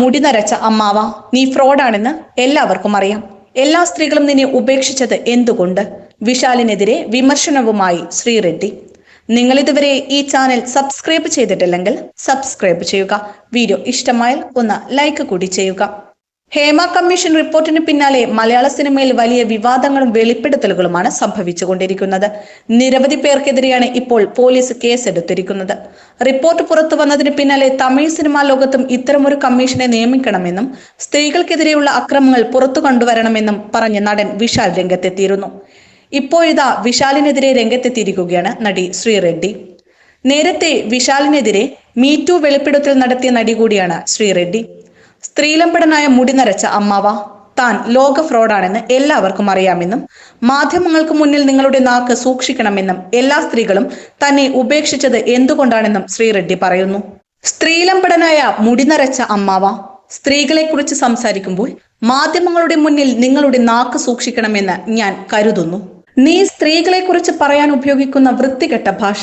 മുടി നരച്ച അമ്മാവ. നീ ഫ്രോഡാണെന്ന് എല്ലാവർക്കും അറിയാം. എല്ലാ സ്ത്രീകളും നിന്നെ ഉപേക്ഷിച്ചത് എന്തുകൊണ്ട്? വിശാലിനെതിരെ വിമർശനവുമായി ശ്രീറെഡ്ഡി നിങ്ങൾ ഇതുവരെ ഈ ചാനൽ സബ്സ്ക്രൈബ് ചെയ്തിട്ടില്ലെങ്കിൽ സബ്സ്ക്രൈബ് ചെയ്യുക. വീഡിയോ ഇഷ്ടമായാൽ ഒന്ന് ലൈക്ക് കൂടി ചെയ്യുക. ഹേമ കമ്മീഷൻ റിപ്പോർട്ടിന് പിന്നാലെ മലയാള സിനിമയിൽ വലിയ വിവാദങ്ങളും വെളിപ്പെടുത്തലുകളുമാണ് സംഭവിച്ചുകൊണ്ടിരിക്കുന്നത്. നിരവധി പേർക്കെതിരെയാണ് ഇപ്പോൾ പോലീസ് കേസെടുത്തിരിക്കുന്നത്. റിപ്പോർട്ട് പുറത്തു വന്നതിന് പിന്നാലെ തമിഴ് സിനിമാ ലോകത്തും ഇത്തരമൊരു കമ്മീഷനെ നിയമിക്കണമെന്നും സ്ത്രീകൾക്കെതിരെയുള്ള അക്രമങ്ങൾ പുറത്തു കൊണ്ടുവരണമെന്നും പറഞ്ഞ നടൻ വിശാൽ രംഗത്തെത്തിയിരുന്നു. ഇപ്പോഴിതാ വിശാലിനെതിരെ രംഗത്തെത്തിയിരിക്കുകയാണ് നടി ശ്രീറെഡ്ഡി നേരത്തെ വിശാലിനെതിരെ മീറ്റു വെളിപ്പെടുത്തൽ നടത്തിയ നടി കൂടിയാണ് ശ്രീറെഡ്ഡി സ്ത്രീലമ്പടനായ മുടി നരച്ച അമ്മാവ. താൻ ലോക ഫ്രോഡാണെന്ന് എല്ലാവർക്കും അറിയാമെന്നും മാധ്യമങ്ങൾക്ക് മുന്നിൽ നിങ്ങളുടെ നാക്ക് സൂക്ഷിക്കണമെന്നും എല്ലാ സ്ത്രീകളും തന്നെ ഉപേക്ഷിച്ചത് എന്തുകൊണ്ടാണെന്നും ശ്രീ റെഡ്ഡി പറയുന്നു. സ്ത്രീലമ്പടനായ മുടി നരച്ച അമ്മാവ. സ്ത്രീകളെ കുറിച്ച് സംസാരിക്കുമ്പോൾ മാധ്യമങ്ങളുടെ മുന്നിൽ നിങ്ങളുടെ നാക്ക് സൂക്ഷിക്കണമെന്ന് ഞാൻ കരുതുന്നു. നീ സ്ത്രീകളെ കുറിച്ച് പറയാൻ ഉപയോഗിക്കുന്ന വൃത്തികെട്ട ഭാഷ.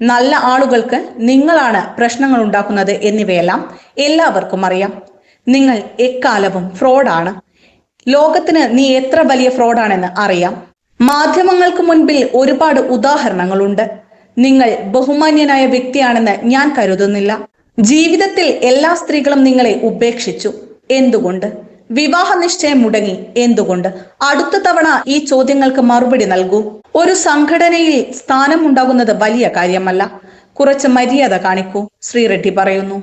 നല്ല ആളുകൾക്ക് നിങ്ങളാണ് പ്രശ്നങ്ങൾ ഉണ്ടാക്കുന്നത് എന്നിവയെല്ലാം എല്ലാവർക്കും അറിയാം. നിങ്ങൾ എക്കാലവും ഫ്രോഡാണ്. ലോകത്തിന് നീ എത്ര വലിയ ഫ്രോഡാണെന്ന് അറിയാം. മാധ്യമങ്ങൾക്ക് മുൻപിൽ ഒരുപാട് ഉദാഹരണങ്ങളുണ്ട്. നിങ്ങൾ ബഹുമാന്യനായ വ്യക്തിയാണെന്ന് ഞാൻ കരുതുന്നില്ല. ജീവിതത്തിൽ എല്ലാ സ്ത്രീകളും നിങ്ങളെ ഉപേക്ഷിച്ചു. എന്തുകൊണ്ട്? വിവാഹ നിശ്ചയം മുടങ്ങി. എന്തുകൊണ്ട്? അടുത്ത തവണ ഈ ചോദ്യങ്ങൾക്ക് മറുപടി നൽകൂ. ഒരു സംഘടനയിൽ സ്ഥാനമുണ്ടാകുന്നത് വലിയ കാര്യമല്ല. കുറച്ച് മര്യാദ കാണിക്കൂ. ശ്രീ റെഡ്ഡി പറയുന്നു.